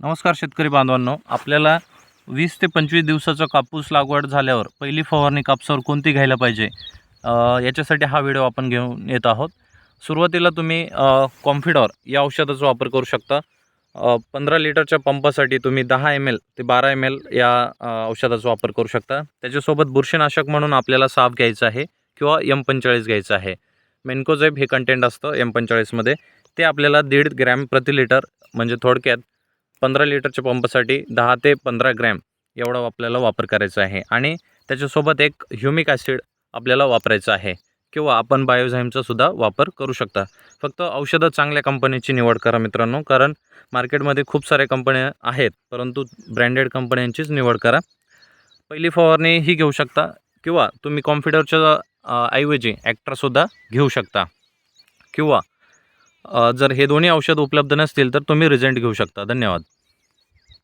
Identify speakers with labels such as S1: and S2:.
S1: नमस्कार शेतकरी बांधवांनो. आपल्याला वीस ते पंचवीस दिवसाचा कापूस लागवड झाल्यावर पहिली फवारणी कापसावर कोणती घ्यायला पाहिजे? याच्यासाठी हा व्हिडिओ आपण घेऊन येत आहोत. सुरुवातीला तुम्ही कॉम्फिडॉर या औषधाचा वापर करू शकता. पंधरा लिटरच्या पंपासाठी तुम्ही दहा एम एल ते बारा एम एल या औषधाचा वापर करू शकता. त्याच्यासोबत बुरशीनाशक म्हणून आपल्याला साफ घ्यायचं आहे किंवा एम पंचेचाळीस घ्यायचं आहे. मेन्कोझेब हे कंटेंट असतं एम पंचेचाळीसमध्ये. ते आपल्याला दीड ग्रॅम प्रति लिटर म्हणजे थोडक्यात पंधरा लिटरच्या पंपासाठी दहा ते पंधरा ग्रॅम एवढा आपल्याला वापर करायचा आहे. आणि त्याच्यासोबत एक ह्युमिक ॲसिड आपल्याला वापरायचं आहे. किंवा आपण बायोझाईमचा सुद्धा वापर करू शकता. फक्त औषधं चांगल्या कंपनीची निवड करा मित्रांनो. कारण मार्केटमध्ये खूप साऱ्या कंपन्या आहेत. परंतु ब्रँडेड कंपन्यांचीच निवड करा. पहिली फवारणी ही घेऊ शकता. किंवा तुम्ही कॉम्प्युटरच्या ऐवजी ॲक्ट्रासुद्धा घेऊ शकता. किंवा जर हे दोन्ही औषध उपलब्ध नसतील तर तुम्ही रिझेंट घेऊ शकता. धन्यवाद.